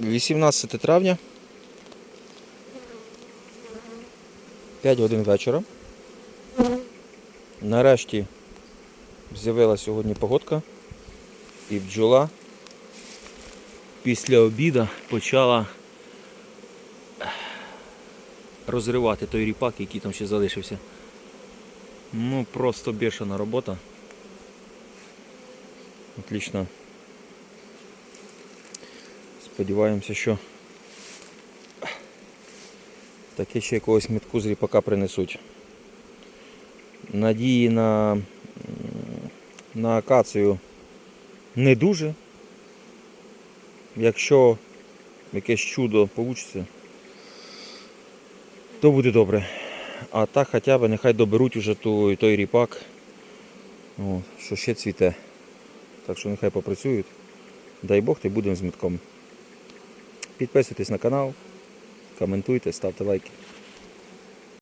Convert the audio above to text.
18 травня. 5 годин вечора. Нарешті з'явилася сьогодні погодка і бджола після обіду почала розривати той ріпак, який там ще залишився. Ну, просто бешена робота. Отлично. Сподіваємося, що таке ще якогось метку з ріпака принесуть. Надії на, на акацію не дуже. Якщо якесь чудо вийде, то буде добре. А так хоча б нехай доберуть уже той, той ріпак, що ще цвіте. Так що нехай попрацюють. Дай Бог, й будемо з метком. Підписуйтесь на канал, коментуйте, ставте лайки.